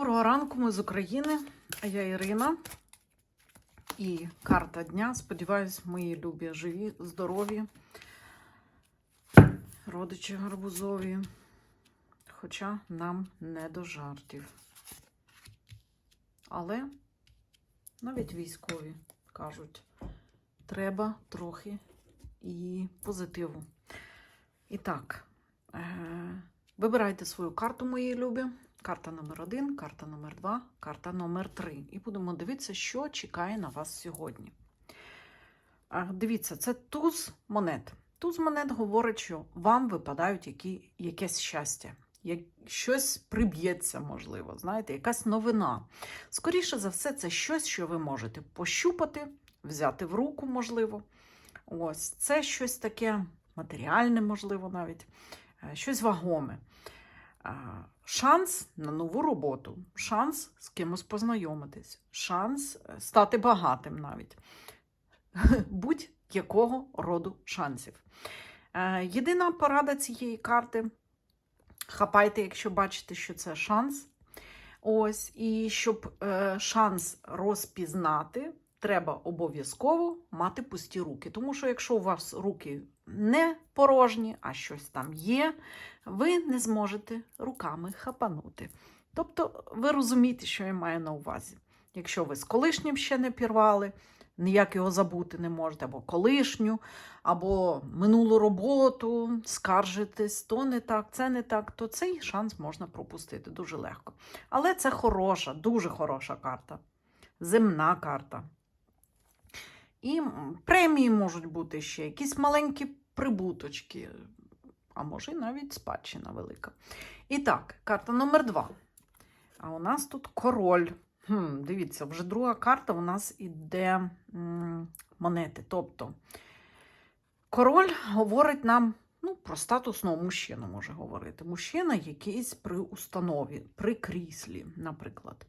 Доброго ранку, ми з України. Я Ірина. І карта дня. Сподіваюсь, мої любі живі, здорові, родичі гарбузові. Хоча нам не до жартів. Але навіть військові кажуть, треба трохи і позитиву. І так, е- вибирайте свою карту, мої любі. Карта номер один, карта номер два, карта номер три. І будемо дивитися, що чекає на вас сьогодні. Дивіться, це туз монет. Туз монет говорить, що вам випадають які, якесь щастя, як, щось приб'ється, можливо, знаєте, якась новина. Скоріше за все, це щось, що ви можете пощупати, взяти в руку, можливо. Ось, це щось таке матеріальне, можливо, навіть, е, щось вагоме. Шанс на нову роботу, шанс з кимось познайомитись, шанс е, стати багатим навіть. Будь-якого роду шансів. Е, Єдина порада цієї карти. Хапайте, якщо бачите, що це шанс. Ось, і щоб е, шанс розпізнати, треба обов'язково мати пусті руки. Тому що якщо у вас руки не порожні, а щось там є, ви не зможете руками хапанути. Тобто, ви розумієте, що я маю на увазі. Якщо ви з колишнім ще не пірвали, ніяк його забути не можете, або колишню, або минулу роботу, скаржитесь, то не так, це не так, то цей шанс можна пропустити дуже легко. Але це хороша, дуже хороша карта. Земна карта. І премії можуть бути ще, якісь маленькі прибуточки, а може навіть спадщина велика. І так, карта номер два. А у нас тут король. Хм, дивіться, вже друга карта у нас іде м, монети. Тобто король говорить нам ну, про статусного мужчину, може говорити. Мужчина якийсь при установі, при кріслі, наприклад,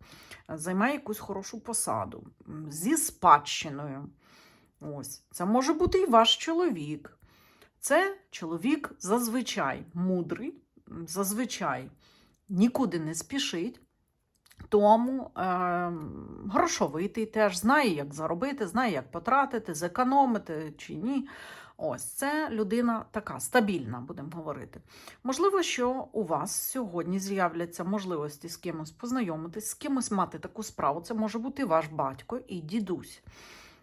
займає якусь хорошу посаду зі спадщиною. Ось, це може бути і ваш чоловік. Це чоловік зазвичай мудрий, зазвичай нікуди не спішить, тому е, грошовитий теж знає, як заробити, знає, як потратити, зекономити чи ні. Ось це людина така стабільна, будемо говорити. Можливо, що у вас сьогодні з'являться можливості з кимось познайомитись, з кимось мати таку справу. Це може бути ваш батько і дідусь.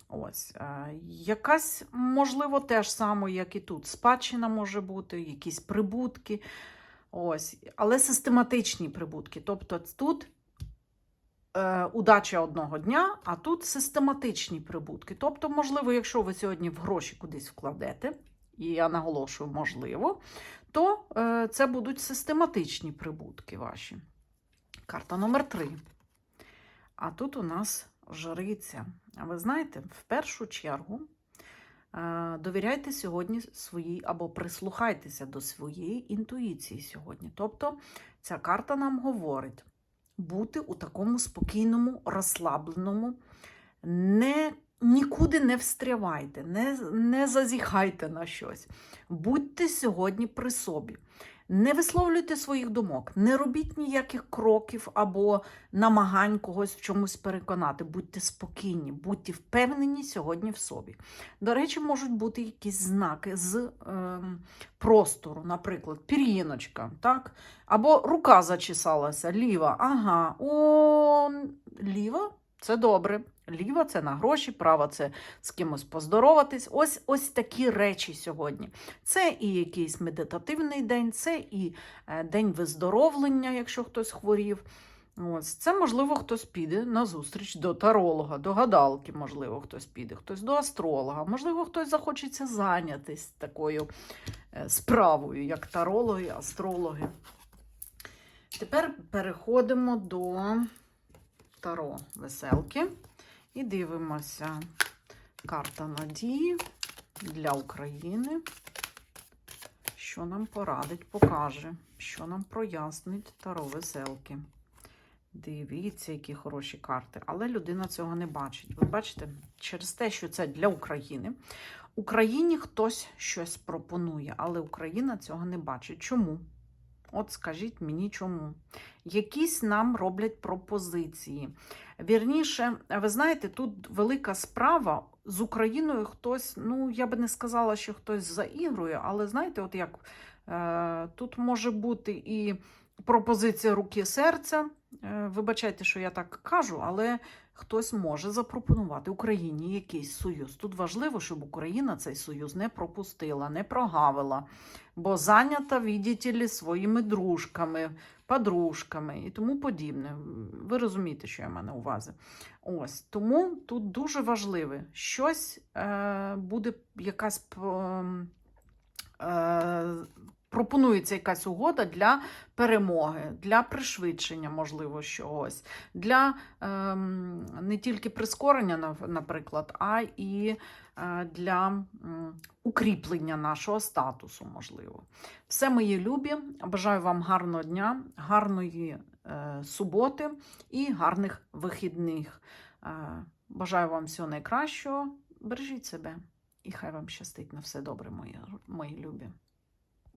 Ось, е, якась, можливо, теж саме, як і тут. Спадщина може бути, якісь прибутки. Ось, але систематичні прибутки. Тобто тут е, удача одного дня, а тут систематичні прибутки. Тобто, можливо, якщо ви сьогодні в гроші кудись вкладете, і я наголошую, можливо, то е, це будуть систематичні прибутки ваші. Карта номер три. А тут у нас жриця. Ви знаєте, в першу чергу е, довіряйте сьогодні своїй або прислухайтеся до своєї інтуїції сьогодні. Тобто ця карта нам говорить бути у такому спокійному, розслабленому, не, нікуди не встрявайте, не, не зазіхайте на щось. Будьте сьогодні при собі. Не висловлюйте своїх думок, не робіть ніяких кроків або намагань когось в чомусь переконати. Будьте спокійні, будьте впевнені сьогодні в собі. До речі, можуть бути якісь знаки з е, простору, наприклад, пір'їночка, так? або рука зачесалася, ліва. Ага, о, ліва це добре. Ліва це на гроші, права це з кимось поздороватись. Ось ось такі речі сьогодні. Це і якийсь медитативний день, це і е, день виздоровлення, якщо хтось хворів. Ось це, можливо, хтось піде на зустріч до таролога, до гадалки, можливо, хтось піде, хтось до астролога, можливо, хтось захочеться зайнятися такою е, справою, як тарологи, астрологи. Тепер переходимо до таро веселки. І дивимося карта надії для України. Що нам порадить, покаже, що нам прояснить Таро веселки. Дивіться, які хороші карти. Але людина цього не бачить. Ви бачите, через те, що це для України. Україні хтось щось пропонує, але Україна цього не бачить. Чому? От скажіть мені чому. Якісь нам роблять пропозиції. Вірніше, ви знаєте, тут велика справа з Україною хтось, ну я би не сказала, що хтось заігрує, але знаєте, от як е, тут може бути і пропозиція руки серця. Е, вибачайте, що я так кажу, але хтось може запропонувати Україні якийсь союз. Тут важливо, щоб Україна цей союз не пропустила, не прогавила, бо зайнята, видите своїми дружками, подружками і тому подібне. Ви розумієте, що я маю на увазі. Ось тому тут дуже важливе щось е, буде якась е, пропонується якась угода для перемоги, для пришвидшення, можливо, чогось, для ем, не тільки прискорення, наприклад, а і е, для укріплення нашого статусу, можливо. Все, мої любі. Бажаю вам гарного дня, гарної е, суботи і гарних вихідних. Е, бажаю вам всього найкращого. Бережіть себе і хай вам щастить на все добре, мої, мої любі.